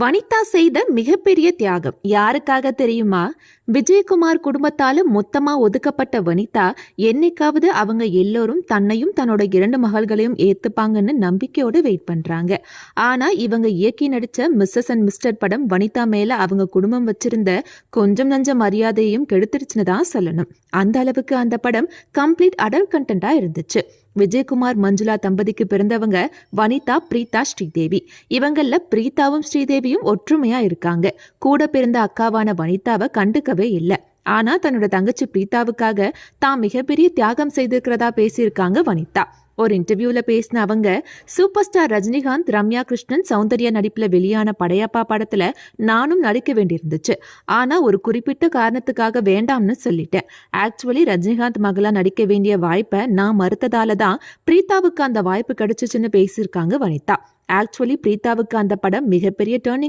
வனிதா செய்த மிகப்பெரிய தியாகம். யாருக்காக தெரியுமா? விஜயகுமார் குடும்பத்தால மொத்தமா ஒதுக்கப்பட்ட வனிதா என்னைக்காவது அவங்க எல்லோரும் தன்னையும் தன்னோட இரண்டு மகள்களையும் ஏத்துப்பாங்கன்னு நம்பிக்கையோட வெயிட் பண்றாங்க. ஆனா இவங்க இயக்கி நடிச்ச மிஸ்ஸஸ் அண்ட் மிஸ்டர் படம் வனிதா மேல அவங்க குடும்பம் வச்சிருந்த கொஞ்சம் நஞ்ச மரியாதையும் கெடுத்துருச்சுன்னு தான் சொல்லணும். அந்த அளவுக்கு அந்த படம் கம்ப்ளீட் அடல் கண்டென்ட்டா இருந்துச்சு. விஜயகுமார் மஞ்சுளா தம்பதிக்கு பிறந்தவங்க வனிதா பிரீதா ஸ்ரீதேவி. இவங்கள பிரீதாவும் ஸ்ரீதேவியும் ஒற்றுமையா இருக்காங்க. கூட பிறந்த அக்காவான வனிதாவை கண்டுக்கவே இல்லை. ஆனா தன்னோட தங்கச்சி பிரீதாவுக்காக தான் மிகப்பெரிய தியாகம் செய்திருக்கிறதா பேசியிருக்காங்க வனிதா. ஒரு இன்டர்வியூல பேசின அவங்க சூப்பர் ஸ்டார் ரஜினிகாந்த் ரம்யா கிருஷ்ணன் சௌந்தர்யா நடிப்புல வெளியான படையப்பா படத்துல நானும் நடிக்க வேண்டியிருந்துச்சு. ஆனா ஒரு குறிப்பிட்ட காரணத்துக்காக வேண்டாம்னு சொல்லிட்டேன். ஆக்சுவலி ரஜினிகாந்த் மகளா நடிக்க வேண்டிய வாய்ப்பை நான் மறுத்ததால தான் பிரீதாவுக்கு அந்த வாய்ப்பு கிடைச்சிச்சுன்னு பேசியிருக்காங்க வனிதா. ஆக்சுவலி பிரீதாவுக்கு அந்த படம் மிகப்பெரிய டேர்னிங்